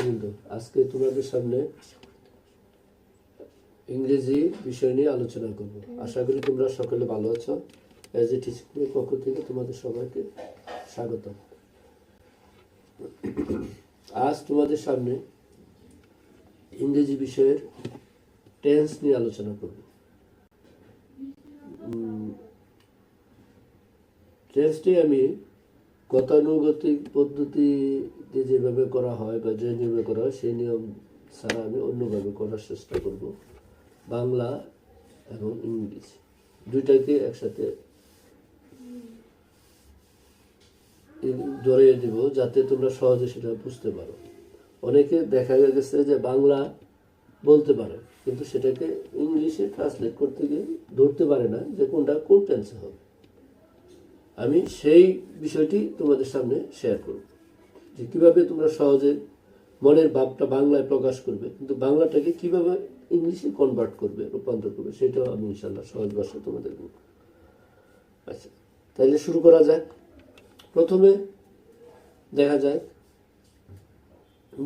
নেতৃবৃন্দ আজকে তোমাদের সামনে ইংরেজি বিষয় নিয়ে আলোচনা করব। আশা করি তোমরা সকলে ভালো আছো। এজ এ টিচিং পক্ষ থেকে তোমাদের সবাইকে স্বাগত আজ তোমাদের সামনে ইংরেজি বিষয়ের টেন্স নিয়ে আলোচনা করব। টেন্সটি আমি গতানুগতিক পদ্ধতিতে যেভাবে করা হয় বা যে নিয়মে করা হয় সেই নিয়ম ছাড়া আমি অন্যভাবে করার চেষ্টা করব। বাংলা এবং ইংলিশ দুইটাকে একসাথে ধরিয়ে দিব যাতে তোমরা সহজে সেটা বুঝতে পারো। অনেকে দেখা গেছে যে বাংলা বলতে পারে, কিন্তু সেটাকে ইংলিশে ট্রান্সলেট করতে গিয়ে ধরতে পারে না যে কোনটা কোন টেন্সে হবে। আমি সেই বিষয়টি তোমাদের সামনে শেয়ার করব যে কীভাবে তোমরা সহজে মনের ভাবটা বাংলায় প্রকাশ করবে, কিন্তু বাংলাটাকে কীভাবে ইংলিশে কনভার্ট করবে, রূপান্তর করবে, সেটাও আমি ইনশাল্লাহ সহজ ভাষায় তোমাদের বলব। আচ্ছা তাইলে শুরু করা যাক। প্রথমে দেখা যায়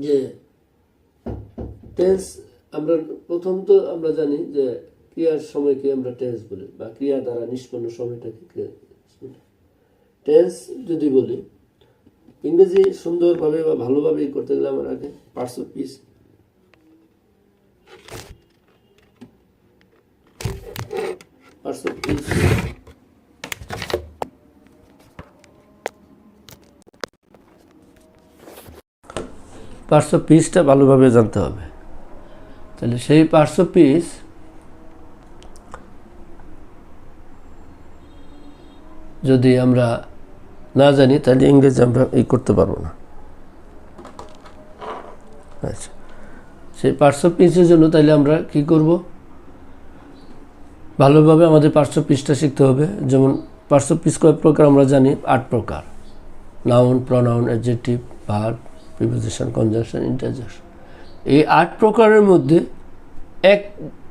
যে টেন্স আমরা প্রথম তো আমরা জানি যে ক্রিয়ার সময়কে আমরা টেন্স বলি, বা ক্রিয়া দ্বারা নিষ্পন্ন সময়টাকে টেন্স যদি বলি, ইংরেজি সুন্দরভাবে বা ভালোভাবে করতে গেলে আমার আগে parts of speech parts of speech পিসটা ভালোভাবে জানতে হবে। তাহলে সেই পার্টস অফ পিস যদি আমরা না জানি, তাহলে ইংরেজি আমরা এই করতে পারব না। আচ্ছা। সেই পার্শ্ব পিসের জন্য তাহলে আমরা কি করব? ভালোভাবে আমাদের পার্শ্ব পিসটা শিখতে হবে। যেমন পার্শ্ব পিস কয়েক প্রকার আমরা জানি? আট প্রকার। Noun pronoun adjective verb preposition conjunction interjection এই আট প্রকারের মধ্যে এক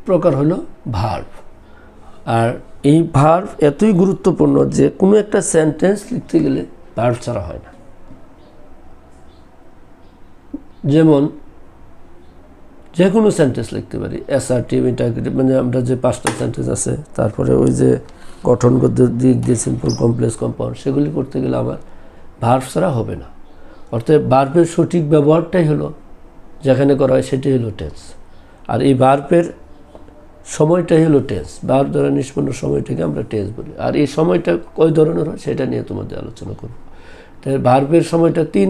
প্রকার হলো ভার্ব আর এই ভার্ব এতই গুরুত্বপূর্ণ যে কোনো একটা সেন্টেন্স লিখতে গেলে ভার্ব ছাড়া হয় না। যেমন, যে কোনো সেন্টেন্স লিখতে পারি। অ্যাসার্টিভ ইন্টাগ্রেটিভ মানে আমরা যে পাঁচটা সেন্টেন্স আছে, তারপরে ওই যে গঠনগত দিক দিয়ে সিম্পল কমপ্লেক্স কম্পাউন্ড সেগুলি করতে গেলে আমার ভার্ব ছাড়া হবে না। অর্থাৎ ভার্বের সঠিক ব্যবহারটাই হলো, যেখানে করা হয় সেটাই হলো টেন্স আর এই ভার্বের সময়টাই হলো টেন্স বার দ্বারা নিষ্পন্ন সময়টাকে আমরা টেন্স বলি। আর এই সময়টা কয় ধরনের হয় সেটা নিয়ে তোমাদের আলোচনা করব। তাই ভার্বের সময়টা তিন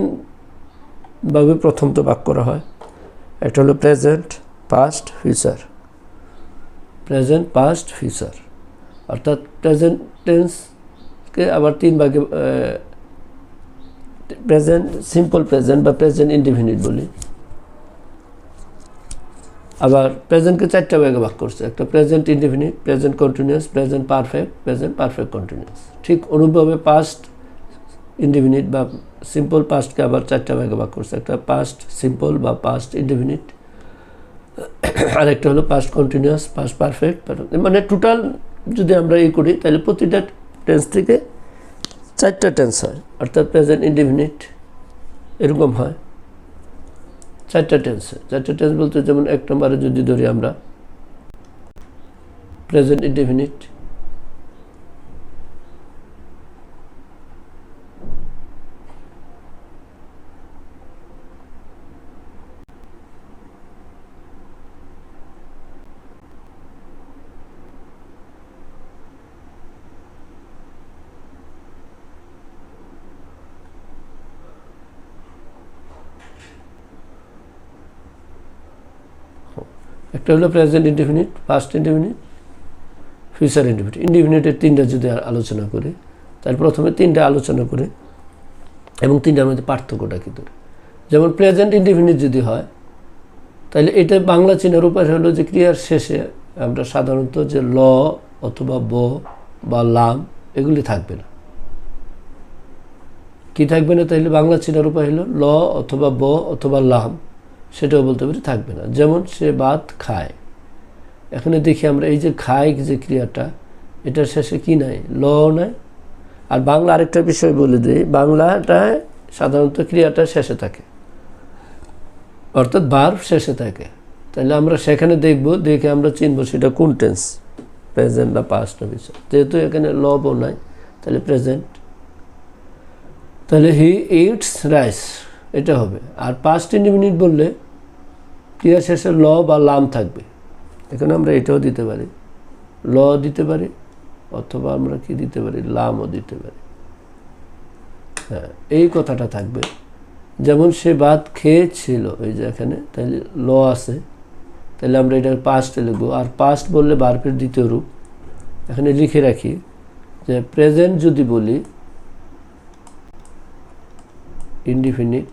তিনভাবে প্রথম তো ভাগ করা হয়। একটা হলো present past future present past future অর্থাৎ প্রেজেন্ট টেন্সকে আবার তিন ভাগে প্রেজেন্ট সিম্পল প্রেজেন্ট বা প্রেজেন্ট ইন্ডিফিনিট বলি। আবার প্রেজেন্টকে চারটা ভাগে ভাগ করছে। একটা present indefinite present continuous present perfect present perfect continuous ঠিক অনুরূপভাবে পাস্ট ইন্ডিফিনিট বা সিম্পল পাস্টকে আবার চারটা ভাগে ভাগ করছে। একটা পাস্ট সিম্পল বা পাস্ট ইন্ডিফিনিট আর একটা হলো পাস্ট কন্টিনিউয়াস পাস্ট পারফেক্ট মানে টোটাল যদি আমরা ই করি, তাহলে প্রতিটা টেন্স থেকে চারটা টেন্স হয়। অর্থাৎ প্রেজেন্ট ইন্ডিফিনিট এরকম হয়। চারটা টেন্স চারটা টেন্স বলতে যেমন এক নম্বরে যদি ধরি আমরা প্রেজেন্ট ইন্ডিফিনিট একটা হলো present indefinite past indefinite future indefinite ইন্ডিফিনিটের তিনটা যদি আলোচনা করে তাহলে প্রথমে তিনটা আলোচনা করে, এবং তিনটার মধ্যে পার্থক্যটা কী করে যেমন প্রেজেন্ট ইন্ডিফিনিট যদি হয়, তাহলে এটা বাংলা চিনার উপায় হলো যে ক্রিয়ার শেষে আমরা সাধারণত যে ল অথবা ব বা লাম, এগুলি থাকবে না। কি থাকবে না? তাহলে বাংলা চিনার উপায় হলো ল অথবা ব অথবা লাম। সেটাও বলতে পারি, থাকবে না। যেমন সে ভাত খায়। এখানে দেখি আমরা এই যে খায় যে ক্রিয়াটা, এটার শেষে কি নাই? ল নাই? আর বাংলা আরেকটা বিষয় বলে দিই, বাংলাটায় সাধারণত ক্রিয়াটা শেষে থাকে। অর্থাৎ ভার্ব শেষে থাকে। তাহলে আমরা সেখানে দেখব, দেখে আমরা চিনব সেটা কোন টেন্স, প্রেজেন্ট বা পাস্ট না বিষয় যেহেতু এখানে লবও নাই তাহলে প্রেজেন্ট। তাহলে হি ইটস রাইস। এটা হবে। আর পাস্ট ইন্ডিমিনিট বললে ক্রিয়া শেষে ল বা লাম থাকবে। এখানে আমরা এটাও দিতে পারি। ল দিতে পারি অথবা আমরা কি দিতে পারি? লামও দিতে পারি। হ্যাঁ এই কথাটা থাকবে। যেমন সে ভাত খেয়েছিল ওই যে এখানে তাহলে ল আছে। তাহলে আমরা এটা পাস্টে লিখব। আর পাস্ট বললে বার্পের দ্বিতীয় রূপ। এখানে লিখে রাখি যে প্রেজেন্ট যদি বলি ইনডিফিনিট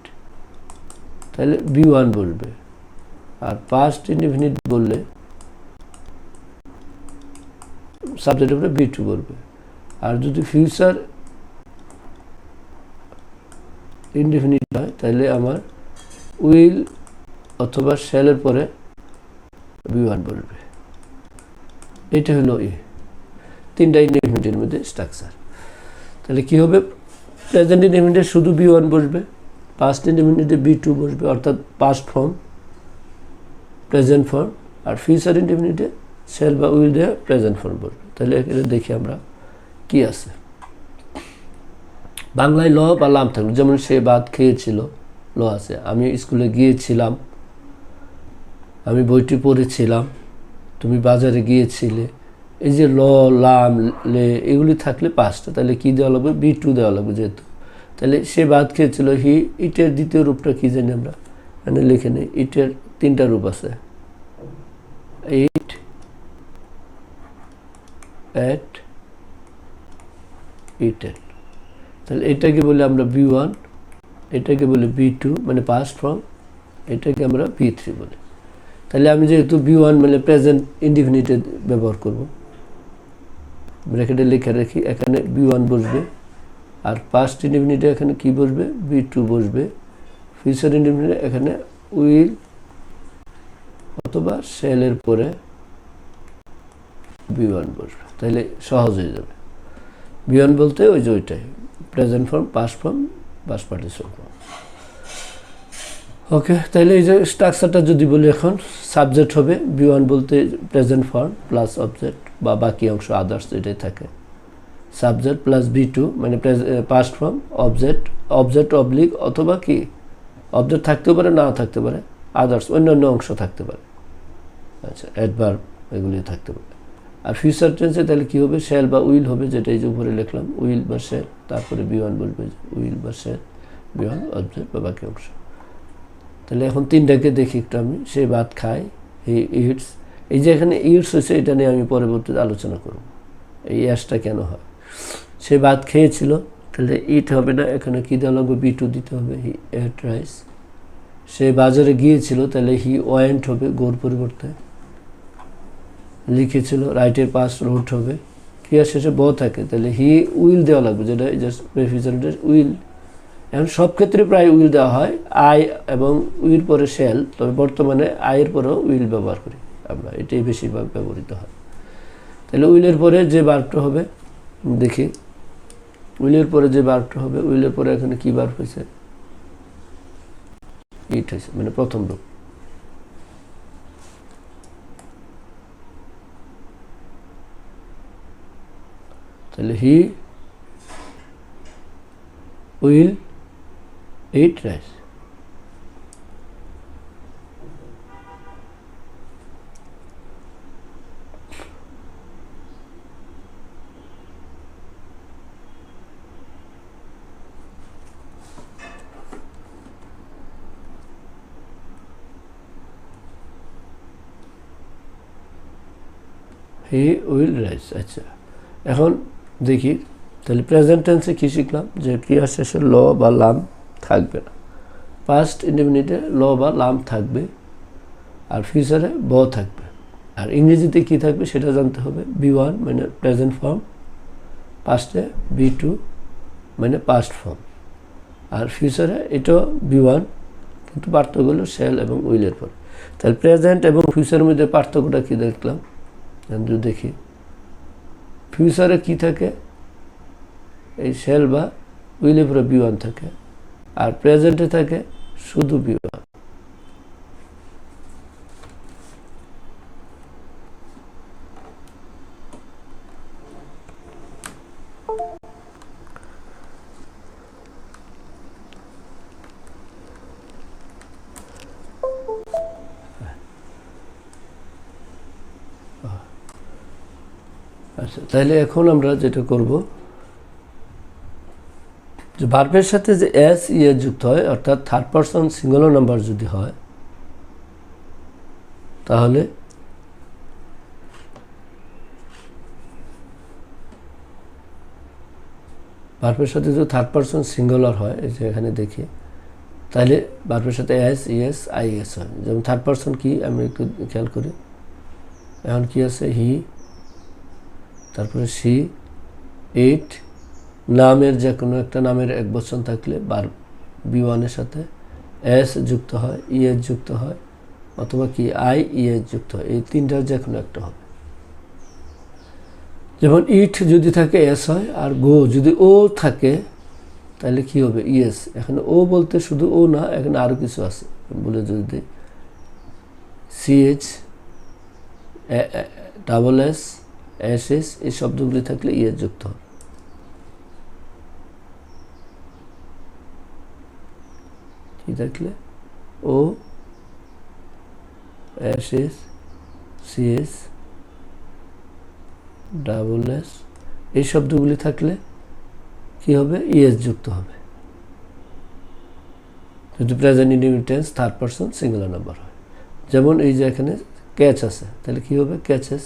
তাহলে বি ওয়ান বলবে। আর পাস্ট ইনডিফিনিট বললে সাবজেক্টের উপরে বি টু বলবে। আর যদি ফিউচার ইনডিফিনিট হয়, তাহলে আমার উইল অথবা শ্যালের পরে বি ওয়ান বলবে। এটা হলো ই তিনটা ইনডিফিনিটের মধ্যে স্ট্রাকচার তাহলে কি হবে? প্রেজেন্ট ইনডিফিনিটে শুধু বি ওয়ান বসবে। পাস্ট ইনডিফিনিটে বি টু বসবে, অর্থাৎ পাস্ট ফর্ম প্রেজেন্ট ফর্ম আর ফিউচার ইনডিফিনিটে সেল বা উইল দেওয়া প্রেজেন্ট ফর্ম বসবে। তাহলে এখানে দেখি আমরা কি আছে। বাংলায় ল বা লাম থাকল, যেমন সে ভাত খেয়েছিল, ল আছে। আমি স্কুলে গিয়েছিলাম, আমি বইটি পড়েছিলাম, তুমি বাজারে গিয়েছিলে। এই যে ল, লাম, লে, এগুলি থাকলে পাঁচটা তাহলে কি দেওয়া লাগবে? বি টু দেওয়া লাগবে যেহেতু। তাহলে সে ভাত খেয়েছিল, হি, ইটের দ্বিতীয় রূপটা কি জানি আমরা? মানে লিখে নিই, ইটের তিনটা রূপ আছে। এইট অ্যাট ইটেন তাহলে এটাকে বলে আমরা বি ওয়ান এটাকে বলে বি টু মানে পাস্ট ফর্ম এটাকে আমরা বি থ্রি বলি। তাহলে আমি যেহেতু বি ওয়ান মানে প্রেজেন্ট ইনডিফিনিটে ব্যবহার করব, ব্র্যাকেটে লিখে রাখি, এখানে বি ওয়ান বসবে। আর পাস্ট ইনডিফিনিটে এখানে কি বসবে? বি টু বসবে। ফিউচার ইনডিফিনিটে এখানে উইল অথবা সেলের পরে বি ওয়ান বসবে। তাহলে সহজ হয়ে যাবে। বি ওয়ান বলতে ওই যে ওইটাই present form past form past participle form okay তাহলে এই যে স্ট্রাকচারটা যদি বলি এখন সাবজেক্ট হবে বি ওয়ান বলতে প্রেজেন্ট ফর্ম প্লাস অবজেক্ট বা বাকি অংশ আদার্স এটাই থাকে। সাবজেক্ট প্লাস বি টু মানে past form object object oblique অথবা কি? অবজেক্ট থাকতে পারে, নাও থাকতে পারে আদার্স অন্য অন্য অংশ থাকতে পারে। আচ্ছা অ্যাডভার্ব এগুলি থাকতে পারে। আর ফিউচার টেন্সে তাহলে কী হবে? শেল বা উইল হবে, যেটা এই যে উপরে লিখলাম উইল বা শেল তারপরে বি ওয়ান বলবে উইল বা শেল বি ওয়ান অবজেক্ট বা বাকি অংশ। তাহলে এখন তিনটাকে দেখি একটু আমি, সে ভাত খায় এই ইটস এই যে এখানে ইটস হয়েছে, এটা নিয়ে আমি পরবর্তীতে আলোচনা করব। এই অ্যাসটা কেন হয়? সে ভাত খেয়েছিল, তাহলে ইট হবে না, এখানে কী দেওয়া লাগবে? বি টু দিতে হবে হি এট রাইস সে বাজারে গিয়েছিল, তাহলে হি ওয়েন্ট হবে, গোর পরিবর্তে লিখেছিল রাইটের পাস রোড হবে। ক্রিয়া শেষে ব থাকে, তাহলে হি উইল দেওয়া লাগবে, যেটা জাস্ট উইল এখন সব ক্ষেত্রে প্রায় উইল দেওয়া হয় আই এবং উইল পরে শেল তবে বর্তমানে আয়ের পরেও উইল ব্যবহার করি আমরা, এটাই বেশিরভাগ ব্যবহৃত হয়। তাহলে উইলের পরে যে বার্বটা হবে দেখি। উইলের পরে যে বার্বটা হবে, উইলের পরে এখানে কী বার্ব হয়েছে? ইট হয়েছে মানে প্রথম রূপ। তাহলে he will eat rice he will rice আচ্ছা। এখন দেখি, তাহলে প্রেজেন্ট টেন্সে কী শিখলাম? যে ক্রিয়া শেষে ল বা লাম থাকবে না। পাস্ট ইন্ডিমিনিটে ল বা লাম থাকবে, আর ফিউচারে ব থাকবে। আর ইংরেজিতে কী থাকবে সেটা জানতে হবে। বি ওয়ান মানে প্রেজেন্ট ফর্ম পাস্টে বি টু মানে পাস্ট ফর্ম আর ফিউচারে এটাও বি ওয়ান, কিন্তু পার্থক্য হলো সেল এবং উইলের পর। তাহলে প্রেজেন্ট এবং ফিউচারের মধ্যে পার্থক্যটা কী দেখলাম? যদি দেখি। ফিউচারে কি থাকে? এই সেল বা উইলে পরে বি থাকে। আর প্রেজেন্টে থাকে শুধু বি আচ্ছা তাহলে এখন আমরা যেটা করব, যে ভার্বের সাথে যে এস ইয়ে যুক্ত হয়, অর্থাৎ থার্ড পারসন সিঙ্গুলার নাম্বার যদি হয়, তাহলে ভার্বের সাথে যদি থার্ড পারসন সিঙ্গুলার হয়, এই যে এখানে দেখি তাহলে ভার্বের সাথে এস ইএস আই এস হয়। যেমন থার্ড পারসন কি, আমি একটু খেয়াল করি। এখন কি আছে? হি তারপরে সি, এইট, নামের যে কোনো একটা নামের এক বচন থাকলে বার, বি ওয়ানের সাথে এস যুক্ত হয়, ইএস যুক্ত হয়, অথবা কি আই ই ইএস যুক্ত হয়, এই তিনটার যে কোনো একটা হবে। যেমন ইট যদি থাকে এস হয়, আর গো যদি ও থাকে, তাহলে কি হবে? ইয়েস এখানে ও বলতে শুধু ও না, এখানে আরও কিছু আছে। বলে যদি দিই CH double S S S এই শব্দগুলি থাকলে ইয়েস যুক্ত। হবে কি থাকলে? O S S CS, double S. এই শব্দগুলি থাকলে কি হবে? ইএস যুক্ত হবে। যদি প্রেজেন্ট ইন্ডিমিটেন্স থার্ড পারসন, সিঙ্গুলার নাম্বার হয়। যেমন এই যে এখানে ক্যাচ আছে, তাহলে কি হবে? ক্যাচেস।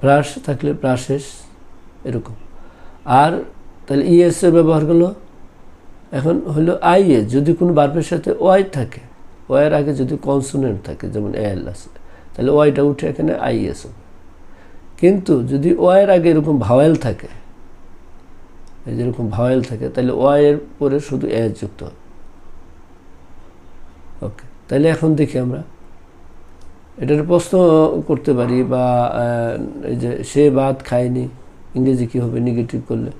ব্রাশ থাকলে ব্রাশেস এরকম। আর তাহলে ইএস এর ব্যবহার করল? এখন হলো আইএস যদি কোনো বার্বের সাথে ওয়াই থাকে ওয়াইয়ের আগে যদি কনসোনেন্ট থাকে, যেমন এল আছে, তাহলে ওয়াইটা উঠে এখানে আইএস হবে। কিন্তু যদি ওয়ের আগে এরকম ভাওয়েল থাকে, এই যেরকম ভাওয়েল থাকে, তাহলে ওয়ের পরে শুধু এস যুক্ত হবে। ওকে তাহলে এখন দেখি আমরা। এটার প্রশ্ন করতে পারি বা এই যে সে ভাত খায়নি, ইংরেজি কী হবে নেগেটিভ করলে,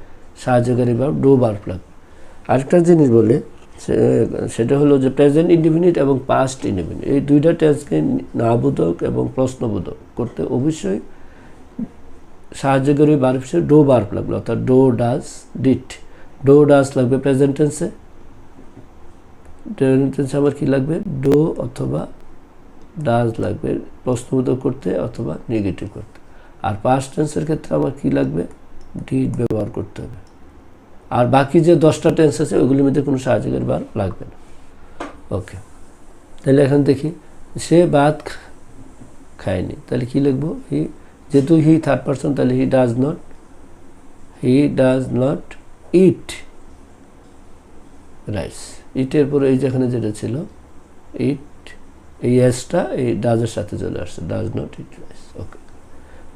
সাহায্যকারী বা ডো বার প্লাগ আরেকটা জিনিস বলে সেটা হলো যে প্রেজেন্ট ইন্ডিফিনিট এবং পাস্ট ইন্ডিফিনিট এই দুইটা টেন্সকে নাবোধক এবং প্রশ্নবোধক করতে অবশ্যই সাহায্যকারী বার হিসেবে ডো বার লাগবে অর্থাৎ do does did. Do does লাগবে প্রেজেন্ট টেন্সে প্রেজেন্ট টেন্সে আমার কী লাগবে? ডো অথবা ডাস লাগবে, প্রশ্নবোধক করতে অথবা নেগেটিভ করতে। আর পাস্ট টেন্সের ক্ষেত্রে আমার কী লাগবে? ডিট ব্যবহার করতে হবে। আর বাকি যে দশটা টেন্স আছে ওইগুলির মধ্যে কোনো সাহায্যকারী বার লাগবে না। ওকে। তাহলে এখন দেখি, সে ভাত খায়নি, তাহলে কী লিখব? হি, যেহেতু হি থার্ড পার্সন তাহলে he does not he does not eat rice ইটের পরে এই যেখানে যেটা ছিল ইট এই এসটা এই ডাজের সাথে চলে আসছে ডাজ নট ইট ওকে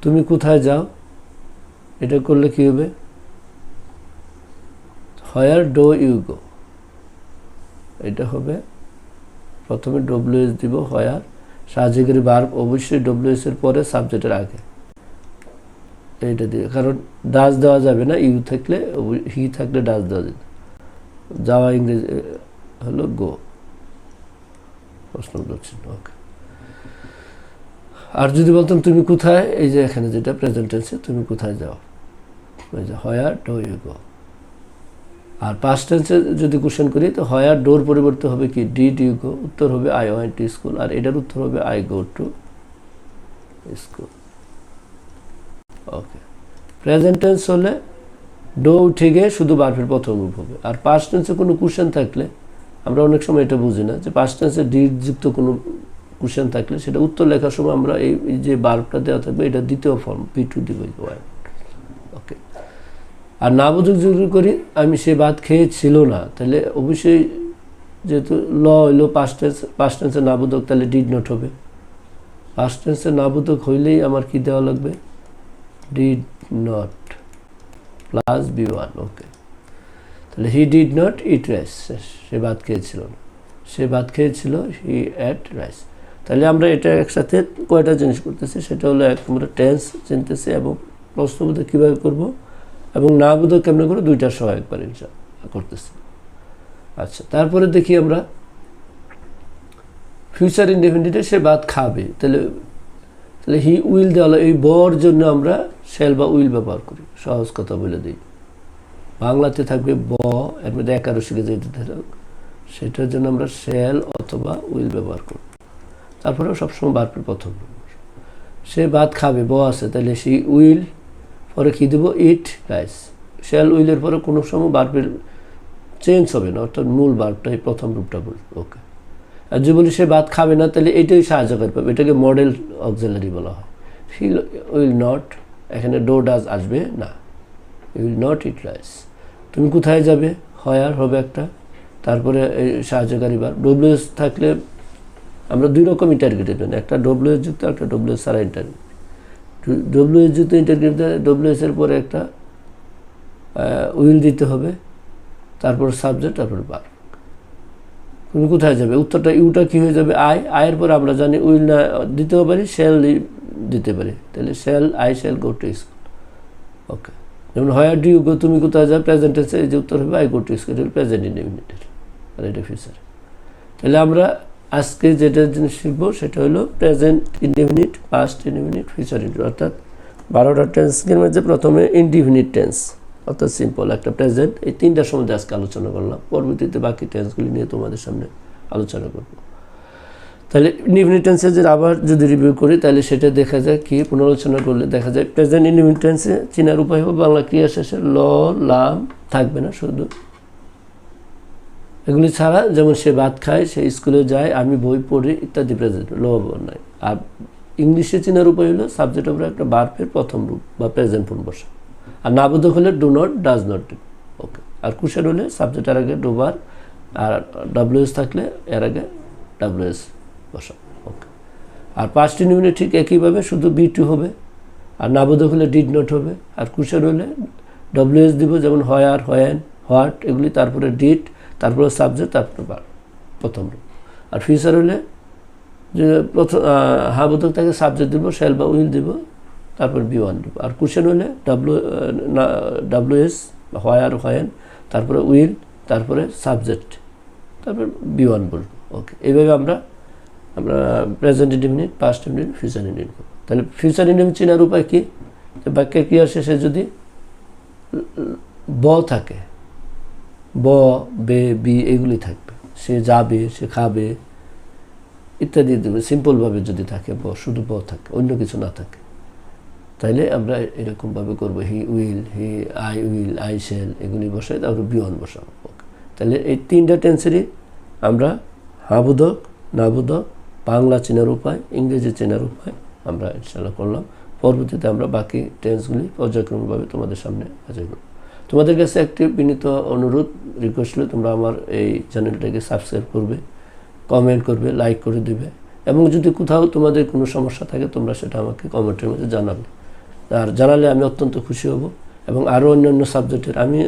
তুমি কোথায় যাও, এটা করলে কী হবে? হোয়ার ডো ইউ গো এটা হবে, প্রথমে ডব্লিউ এস দিব হোয়ার সাহায্যকারী বার অবশ্যই ডব্লিউ এস এর পরে সাবজেক্টের আগে। এইটা দিয়ে, কারণ ডাস দেওয়া যাবে না ইউ থাকলে হি থাকলে ডাস দেওয়া যাবে যাওয়া ইংরেজি হলো গো প্রশ্ন করছেন ওকে। আর যদি বলতাম, তুমি কোথায়? এই যে এখানে যেটা প্রেজেন্ট টেন্সে তুমি কোথায় যাও? ওই যে হয়ার ডো ইউ গো আর পাস্ট টেন্সে যদি কোশ্চেন করি, তো হয়ার ডোর পরিবর্তে হবে কি? ডিড ইউ গো উত্তর হবে আই ওয়ান্ট টু স্কুল আর এটার উত্তর হবে I go to school okay. Present tense হলে ডো উঠে গিয়ে শুধু বার্ফের প্রথম রূপ হবে। আর পাস্ট টেন্সে কোনো কোশ্চেন থাকলে আমরা অনেক সময় এটা বুঝি না যে পাস্ট টেন্সে ডিড যুক্ত কোনো কোশ্চেন থাকলে সেটা উত্তর লেখার সময় আমরা এই যে বার্বটা দেওয়া থাকবে, এটা দ্বিতীয় ফর্ম পি টু দিব ওকে আর না বুঝুক যদি করি, আমি সে ভাত খেয়েছিল না, তাহলে অবশ্যই যেহেতু ল হইল পাস্ট টেন্স পাস্ট টেন্সে না বোধক তাহলে ডিড নট হবে। পাস্ট টেন্সে না বোধক হইলেই আমার কি দেওয়া লাগবে? Did not plus V one okay তাহলে he did not eat rice সে ভাত খেয়েছিল না। সে ভাত খেয়েছিল হি অ্যাট রাইস তাহলে আমরা এটা একসাথে কয়টা জিনিস করতেছি, সেটা হলো এক, আমরা টেন্স চিনতেছি এবং প্রশ্নবোধক কীভাবে করব এবং না বোধক কেমন করে দুইটা সহ একবার করতেছি। আচ্ছা তারপরে দেখি আমরা ফিউচার ইন্ডিপেন্ডেন্টে সে ভাত খাবে, তাহলে তাহলে হি উইল দেওয়া এই বর জন্য আমরা শেল বা উইল ব্যবহার করি, সহজ কথা বলে দিই। বাংলাতে থাকবে ব এর মধ্যে একারো শিখে যেতে থাকুক সেটার জন্য আমরা শেল অথবা উইল ব্যবহার করি তারপরে সবসময় বারপের প্রথম সে ভাত খাবে, ব আছে, তাহলে সে উইল পরে কী দেবো? ইট রাইস শ্যাল উইলের পরে কোনো সময় বার্বের চেঞ্জ হবে না, অর্থাৎ মূল বার্বটাই প্রথম রূপটা বলবে ওকে আর যদি বলি সে ভাত খাবে না, তাহলে এটাই সাহায্যকারী পাবে। এটাকে মডেল অক্সিলারি বলা হয়। ফিল উইল নট এখানে ডো ডাজ আসবে না। উইল নট ইট রাইস তুমি কোথায় যাবে? হয়ার হবে একটা। তারপরে এই সাহায্যকারী বার। ডব্লিউএস থাকলে আমরা দুই রকম ইন্টারগ্রেটেড জানি একটা ডব্লিউএস যুক্ত একটা ডব্লিউএস ছাড়া ইন্টারগ্রেট ডব্লিউএস যুক্ত ইন্টারগ্রেট ডব্লিউএস এর পরে একটা উইল দিতে হবে। তারপর সাবজেক্ট তারপর বার। তুমি কোথায় যাবে? উত্তরটা ইউটা কী হয়ে যাবে? আই আয়ের পর আমরা জানি উইল না দিতেও পারি শ্যাল দিতে পারি। তাহলে shall I shall go to school okay যেমন হোয়ার ডু ইউ গো, তুমি কোথায় যাও, প্রেজেন্ট আছে এই যে উত্তর হবে, I go to school present in ইনডিফিনিটের আর এটা ফিউচার তাহলে আমরা আজকে যেটা জিনিস শিখব, সেটা হলো present indefinite past indefinite future indefinite অর্থাৎ বারোটা টেন্সের মধ্যে প্রথমে ইনডিফিনিট টেন্স অর্থাৎ সিম্পল একটা প্রেজেন্ট এই তিনটার সম্বন্ধে আজকে আলোচনা করলাম। পরবর্তীতে বাকি টেন্সগুলি নিয়ে তোমাদের সামনে আলোচনা করব। তাহলে ইনডিফিনিট টেন্সে যে আবার যদি রিভিউ করি, তাহলে সেটা দেখা যায় কি, পুনরালোচনা করলে দেখা যায় প্রেজেন্ট ইনডিফিনিট টেন্সে চিনার উপায় হবে বাংলা ক্রিয়া শেষে ল, লাম থাকবে না শুধু। এগুলি ছাড়া যেমন সে ভাত খায়, সে স্কুলে যায়, আমি বই পড়ি ইত্যাদি প্রেজেন্ট ল নাই। আর ইংলিশে চেনার উপায় হলো সাবজেক্ট ওপরে একটা বার্ফের প্রথম রূপ বা প্রেজেন্ট ফোন বসা আর নাবোধক হলে do not does not okay আর কুশের হলে সাবজেক্টের আগে ডোবার আর ডাব্লিউএস থাকলে এর আগে ডাব্লিউএস বসা, ওকে। আর পাঁচটি নিউনে ঠিক একইভাবে শুধু বি টু হবে, আর নাবোধক হলে ডিড নট হবে, আর কুশের হলে ডব্লিউএস দিব, যেমন হয় আর হয়েন হোয়াট এগুলি তারপরে ডিড তারপরে সাবজেক্ট তারপরে বার প্রথম রূপ। আর ফিউচার হলে যে প্রথম হাবোধক তাকে সাবজেক্ট দিব শেল বা উইল দিব, তারপর বি ওয়ান দিব আর কুশন হলে ডাব্লু ডাব্লু এস হয় আর হয়েন তারপরে উইল তারপরে সাবজেক্ট তারপর বি ওয়ান বলব, ওকে। এইভাবে আমরা present indefinite past indefinite future indefinite তাহলে ফিউচার ইন্ডিমিনিট চেনার উপায় কী? বাক্যের ক্রিয়া শেষে যদি ব থাকে, ব, বে, বি, এগুলি থাকবে। সে যাবে, সে খাবে, ইত্যাদি সিম্পলভাবে যদি থাকে ব, শুধু ব থাকে, অন্য কিছু না থাকে। তাইলে আমরা এরকমভাবে করব, he will, he, I will, I shall এগুলি বসাই, তারপরে বিয়ন বসাবো। তাহলে এই তিনটা টেন্সেরই আমরা হাবোধক নাবোধক বাংলা চেনার উপায়, ইংরেজি চেনার উপায় আমরা ইনশাল্লাহ করলাম। পরবর্তীতে আমরা বাকি টেন্সগুলি পর্যায়ক্রমভাবে তোমাদের সামনে হাজির করব। তোমাদের কাছে একটি বিনীত অনুরোধ রিকোয়েস্ট হলে তোমরা আমার এই চ্যানেলটাকে সাবস্ক্রাইব করবে কমেন্ট করবে লাইক করে দেবে এবং যদি কোথাও তোমাদের কোনো সমস্যা থাকে তোমরা সেটা আমাকে কমেন্টের মধ্যে জানাবে। আর জানালে আমি অত্যন্ত খুশি হব এবং আরও অন্যান্য সাবজেক্টের আমি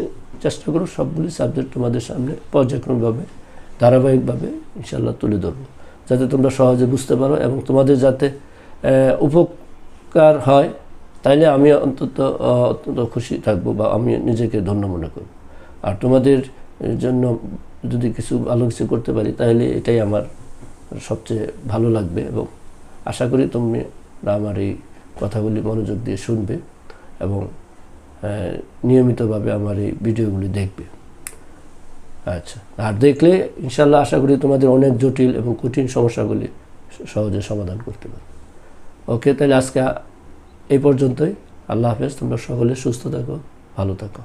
চেষ্টা করব সবগুলি সাবজেক্ট তোমাদের সামনে পর্যায়ক্রমভাবে, ধারাবাহিকভাবে ইনশাল্লাহ তুলে ধরবো। যাতে তোমরা সহজে বুঝতে পারো এবং তোমাদের যাতে উপকার হয়, তাইলে আমি অন্তত অত্যন্ত খুশি থাকব বা আমি নিজেকে ধন্য মনে করব। আর তোমাদের জন্য যদি কিছু ভালো কিছু করতে পারি তাহলে এটাই আমার সবচেয়ে ভালো লাগবে এবং আশা করি তুমি আমার এই কথাগুলি মনোযোগ দিয়ে শুনবে এবং নিয়মিতভাবে আমার এই ভিডিওগুলি দেখবে। আচ্ছা। আর দেখলে ইনশাল্লাহ আশা করি তোমাদের অনেক জটিল এবং কঠিন সমস্যাগুলি সহজে সমাধান করতে পারবে। ওকে, তাহলে আজকে এই পর্যন্তই। আল্লাহ হাফেজ, তোমরা সকলে সুস্থ থাকো, ভালো থাকো।